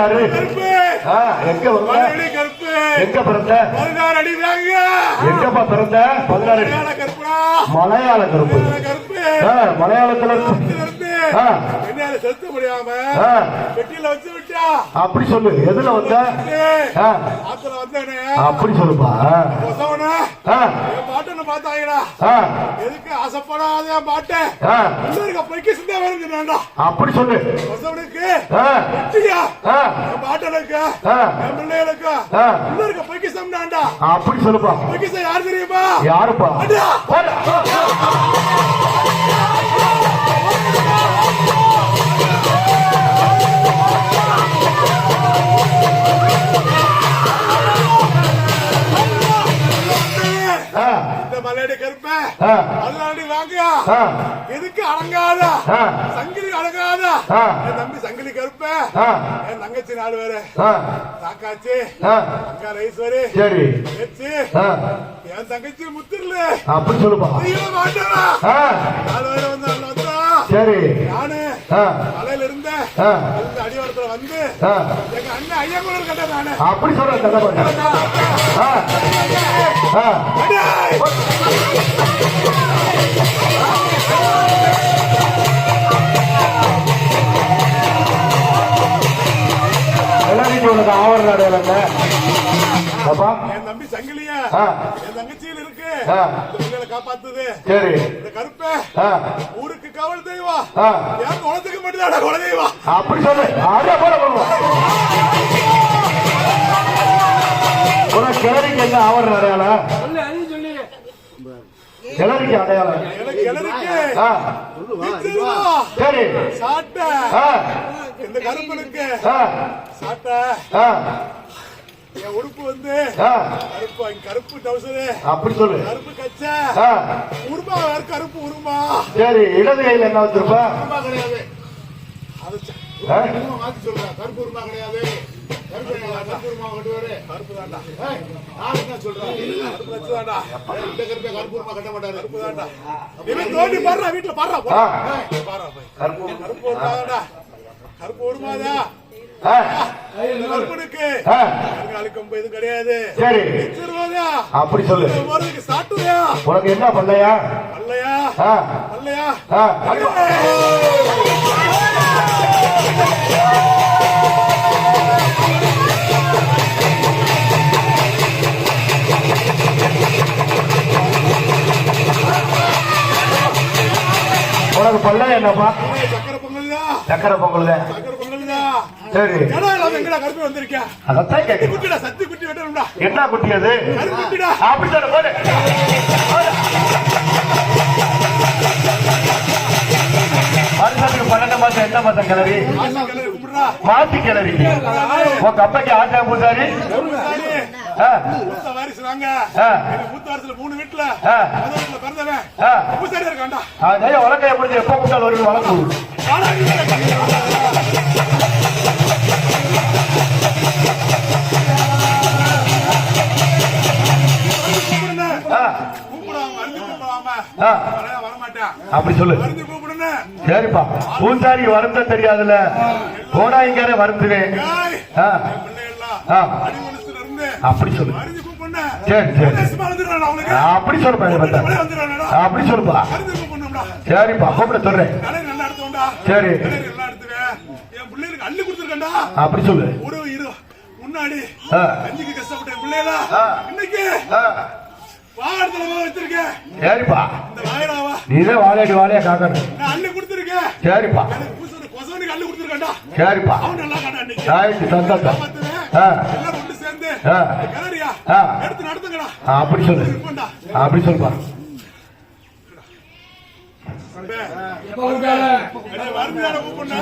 ஆ, எங்க வந்த? எங்க பிறந்த? எங்கப்பா பிறந்த? பதினாறு மலையாள கருப்பு. மலையாளத்துல செலுத்த முடியாம? வச்சு விட்டா? அப்படி சொல்லு. எதுல வந்த? அப்படி சொல்லுப்பா. பாட்டனை பார்த்தாங்கடா. எதுக்கு ஆசைப்படாத பாட்டை? இன்னொரு பொய்க்கு சிந்தா வருங்க அப்படி சொல்லு. கொசவனுக்கு ஆ, வெற்றியா? பாட்டனுக்கு பிள்ளைகளுக்கு ஆ. இன்னொரு பொய்க்கு சம்டாண்டா அப்படி சொல்லுப்பா. பொய்க்கு யார் தெரியுமா? யாருப்பா? கருப்ப ஆ, அதனாடி வாங்க ஆ, எதுக்கு அடங்காத. சங்கிலி அடங்காத. என் தம்பி சங்கிலி கருப்ப. என் தங்கச்சி நாலு பேரு. சாக்காச்சு அக்கா ரைஸ்வரி. சரி. ஆ, என் தங்கச்சி முத்திரல? அப்படி சொல்லுப்பா. ஐயோ மாட்டா ஆ, நாலு பேரு வந்து சரி. நானு மலையில இந்த அடிவாரத்துல வந்து. எங்க அண்ணன் ஐயா கூட கேட்டேன் நானு? அப்படி சொல்ற கதை உனக்கு ஆவர நடையிலங்க அப்பா. என் தம்பி சங்கிலிய? என் தங்கச்சியில் இருக்கு. காப்பாத்துது. சரி. இந்த கருப்ப. ஊருக்கு காவல் தெய்வம். ஆ, என் குளத்துக்கு மட்டும்தான் குல தெய்வம் அப்படி சொல்லு. ஆடியா போட போடுவோம். உனக்கு கிளறிக்கு என்ன ஆவர அடையாளம். கிளறிக்கு. அடையாளம் நிச்சயமா சரி. ஆ, இந்த கருப்பனுக்கு. ஆ, என் உடுப்பு வந்து கருப்பு கருப்பு டவுசரு அப்படி சொல்லு. கருப்பு கச்ச. உருமா வேற கருப்பு உருமா. சரி இடது கையில என்ன வச்சிருப்பா? உருமா கிடையாது. அது மாத்தி சொல்றேன் கருப்பு உருமா கிடையாது. கருப்பு உருமா கட்டுவாரு கருப்பு தாண்டா நான் என்ன சொல்றேன் கருப்பு கச்சு தாண்டா இந்த கருப்பை கருப்பு உருமா கட்ட மாட்டாரு. கருப்பு தாண்டா இவன் தோண்டி பாடுறா வீட்டுல பாடுறா. பாடுறா கருப்பு. கருப்பு உருமா தாண்டா கருப்பு இந்த கருப்பனுக்கு. கருங்காலுக்கும் இது கிடையாது. சரி. அப்படி சொல்லு. சாட்டுறியா? உனக்கு என்ன அல்லையா ஆ, அடிவா. உனக்கு பல்ல என்னப்பா? சக்கரை பொங்கல் சரி. அதத்தான் கேட்க சத்தி குட்டி வெட்டணும்டா என்ன குட்டி அது? அப்படித்தானே போடு. பன்னெண்டு மாசம் என்ன மாசம் கிளறி? ஆசை கிளறி உங்க அப்பைக்கு ஆட்டா பூசாரி? பூசாரி, மூணு வீட்டுல. பிறந்தவன். ஆ. பூசாரியா இருக்காண்டா எப்ப கூட்டால் வருது வழக்கு அப்படி சொல்லு. சரிப்பா. பூசாரி வருத்த தெரியாதுல்ல. போனா இங்கே வருந்துவேன் அப்படி சொல்லு. அவனுக்கு. அப்படி சொல்லுப்பா. அப்படி சொல்லுப்பா சரிப்பா கூப்பிட சொல்றேன். சரி. என் பிள்ளைகளுக்கு அள்ளி கொடுத்துருக்கேன்டா. அப்படி சொல்லு. ஒரு இரு முன்னாடி. கஞ்சிக்கு கஷ்டப்பட்ட பிள்ளைகளா. இன்னைக்கு சரிப்பா. நீதான் வாழையடி வாழையா காக்கணும் அள்ளி கொடுத்துருக்கேன். சரிப்பா. சரிப்பா. சந்தோஷம். அப்படி சொல்லு. அப்படி சொல்லுப்பா. கூப்பிடுண்ணா